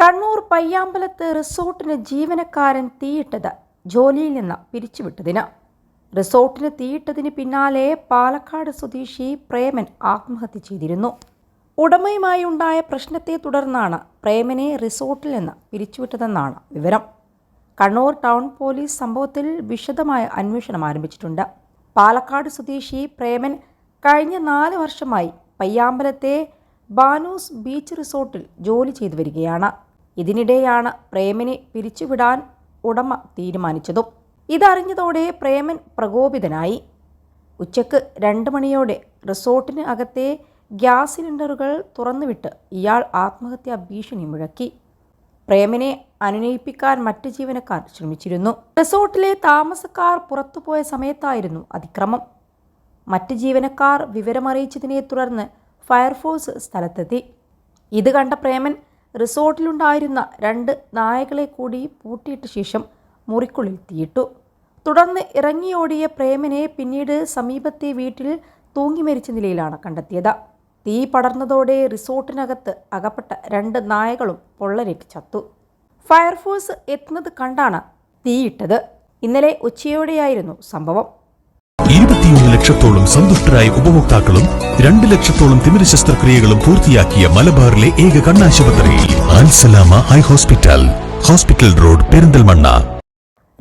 കണ്ണൂർ പയ്യാമ്പലത്ത് റിസോർട്ടിന് ജീവനക്കാരൻ തീയിട്ടത് ജോലിയിൽ നിന്ന് പിരിച്ചുവിട്ടതിന്. റിസോർട്ടിന് തീയിട്ടതിന് പിന്നാലെ പാലക്കാട് സ്വദേശി പ്രേമൻ ആത്മഹത്യ ചെയ്തിരുന്നു. ഉടമയുമായി ഉണ്ടായ പ്രശ്നത്തെ തുടർന്നാണ് പ്രേമനെ റിസോർട്ടിൽ നിന്ന് പിരിച്ചുവിട്ടതെന്നാണ് വിവരം. കണ്ണൂർ ടൗൺ പോലീസ് സംഭവത്തിൽ വിശദമായ അന്വേഷണം ആരംഭിച്ചിട്ടുണ്ട്. പാലക്കാട് സ്വദേശി പ്രേമൻ കഴിഞ്ഞ നാല് വർഷമായി പയ്യാമ്പലത്തെ ബാനൂസ് ബീച്ച് റിസോർട്ടിൽ ജോലി ചെയ്തു വരികയാണ്. ഇതിനിടെയാണ് പ്രേമനെ പിരിച്ചുവിടാൻ ഉടമ തീരുമാനിച്ചതും. ഇതറിഞ്ഞതോടെ പ്രേമൻ പ്രകോപിതനായി. ഉച്ചയ്ക്ക് രണ്ട് മണിയോടെ റിസോർട്ടിന് അകത്തെ ഗ്യാസ് സിലിണ്ടറുകൾ തുറന്നുവിട്ട് ഇയാൾ ആത്മഹത്യാ ഭീഷണി മുഴക്കി. പ്രേമനെ അനുനയിപ്പിക്കാൻ മറ്റ് ജീവനക്കാർ ശ്രമിച്ചിരുന്നു. റിസോർട്ടിലെ താമസക്കാർ പുറത്തുപോയ സമയത്തായിരുന്നു അതിക്രമം. മറ്റ് ജീവനക്കാർ വിവരമറിയിച്ചതിനെ തുടർന്ന് ഫയർഫോഴ്സ് സ്ഥലത്തെത്തി. ഇത് കണ്ട പ്രേമൻ റിസോർട്ടിലുണ്ടായിരുന്ന രണ്ട് നായകളെ കൂടി പൂട്ടിയിട്ട ശേഷം മുറിക്കുള്ളിൽ തീയിട്ടു. തുടർന്ന് ഇറങ്ങിയോടിയ പ്രേമനെ പിന്നീട് സമീപത്തെ വീട്ടിൽ തൂങ്ങി മരിച്ച നിലയിലാണ് കണ്ടെത്തിയത്. തീ പടർന്നതോടെ റിസോർട്ടിനകത്ത് അകപ്പെട്ട രണ്ട് നായകളും പൊള്ളലേറ്റ് ചത്തു. ഫയർഫോഴ്സ് എത്തുന്നത് കണ്ടാണ് തീയിട്ടത്. ഇന്നലെ ഉച്ചയോടെയായിരുന്നു സംഭവം. ലക്ഷത്തോളം സന്തുഷ്ടരായ ഉപഭോക്താക്കളും രണ്ട് ലക്ഷത്തോളം തിമിര ശസ്ത്രക്രിയകളും പൂർത്തിയാക്കിയ മലബാറിലെ ഏക കണ്ണാശുപത്രി Ansalama eye hospital. Hospital road Perinthalmanna.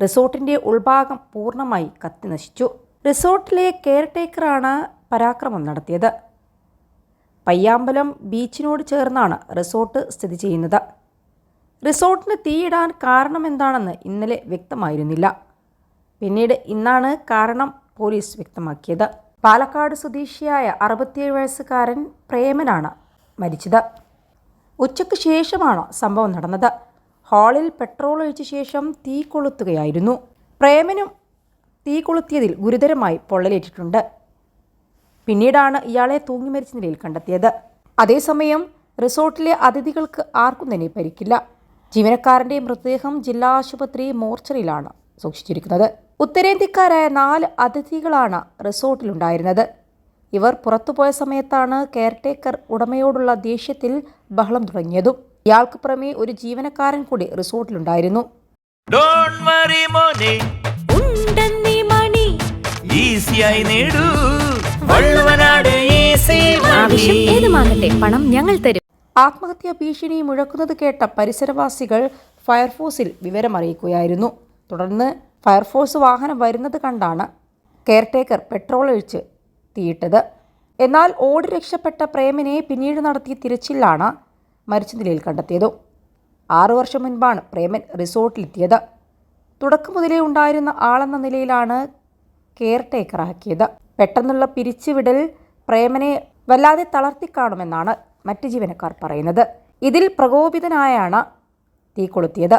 റിസോർട്ടിന്റെ ഉൾഭാഗം പൂർണമായി കത്തിനശിച്ചു റിസോർട്ടിലെ കെയർ ടേക്കറാണ് പരാക്രമം നടത്തിയത്. പയ്യാമ്പലം ബീച്ചിനോട് ചേർന്നാണ് റിസോർട്ട് സ്ഥിതി ചെയ്യുന്നത്. റിസോർട്ടിന് തീയിടാൻ കാരണമെന്താണെന്ന് ഇന്നലെ വ്യക്തമായിരുന്നില്ല. പിന്നീട് ഇന്നാണ് കാരണം പോലീസ് വ്യക്തമാക്കിയത്. പാലക്കാട് സ്വദേശിയായ അറുപത്തിയേഴ് വയസ്സുകാരൻ പ്രേമനാണ് മരിച്ചത്. ഉച്ചയ്ക്ക് ശേഷമാണ് സംഭവം നടന്നത്. ഹാളിൽ പെട്രോൾ ഒഴിച്ച ശേഷം തീ കൊളുത്തുകയായിരുന്നു. പ്രേമനും തീ കൊളുത്തിയതിൽ ഗുരുതരമായി പൊള്ളലേറ്റിട്ടുണ്ട്. പിന്നീടാണ് ഇയാളെ തൂങ്ങി മരിച്ച നിലയിൽ കണ്ടെത്തിയത്. അതേസമയം റിസോർട്ടിലെ അതിഥികൾക്ക് ആർക്കും തന്നെ പരിക്കില്ല. ജീവനക്കാരന്റെ മൃതദേഹം ജില്ലാ ആശുപത്രി മോർച്ചറിയിലാണ് സൂക്ഷിച്ചിരിക്കുന്നത്. ഉത്തരേന്ത്യക്കാരായ നാല് അതിഥികളാണ് റിസോർട്ടിലുണ്ടായിരുന്നത്. ഇവർ പുറത്തുപോയ സമയത്താണ് കെയർടേക്കർ ഉടമയോടുള്ള ദേഷ്യത്തിൽ ബഹളം തുടങ്ങിയതും. ഇയാൾക്ക് പുറമെ ഒരു ജീവനക്കാരൻ കൂടി റിസോർട്ടിലുണ്ടായിരുന്നു. ഡോണ്ട് വറി മോനെ. ഉണ്ടെന്നീ മണി. ഈസിയായി നേടൂ. വള്ളുവനാട് ഈസി ആവശ്യം ഏതുമാകട്ടെ പണം ഞങ്ങൾ തരും. ആത്മഹത്യാ ഭീഷണി മുഴക്കുന്നത് കേട്ട പരിസരവാസികൾ ഫയർഫോഴ്സിൽ വിവരമറിയിക്കുകയായിരുന്നു. തുടർന്ന് ഫയർഫോഴ്സ് വാഹനം വരുന്നത് കണ്ടാണ് കെയർടേക്കർ പെട്രോൾ ഒഴിച്ച് തീയിട്ടത്. എന്നാൽ ഓടി രക്ഷപ്പെട്ട പ്രേമനെ പിന്നീട് നടത്തിയ തിരച്ചിലാണ് മരിച്ച നിലയിൽ കണ്ടെത്തിയത്. ആറു വർഷം മുൻപാണ് പ്രേമൻ റിസോർട്ടിലെത്തിയത്. തുടക്കം മുതലേ ഉണ്ടായിരുന്ന ആളെന്ന നിലയിലാണ് കെയർടേക്കറാക്കിയത്. പെട്ടെന്നുള്ള പിരിച്ചുവിടൽ പ്രേമനെ വല്ലാതെ തളർത്തിക്കാണുമെന്നാണ് മറ്റ് ജീവനക്കാർ പറയുന്നത്. ഇതിൽ പ്രകോപിതനായാണ് തീ കൊളുത്തിയത്.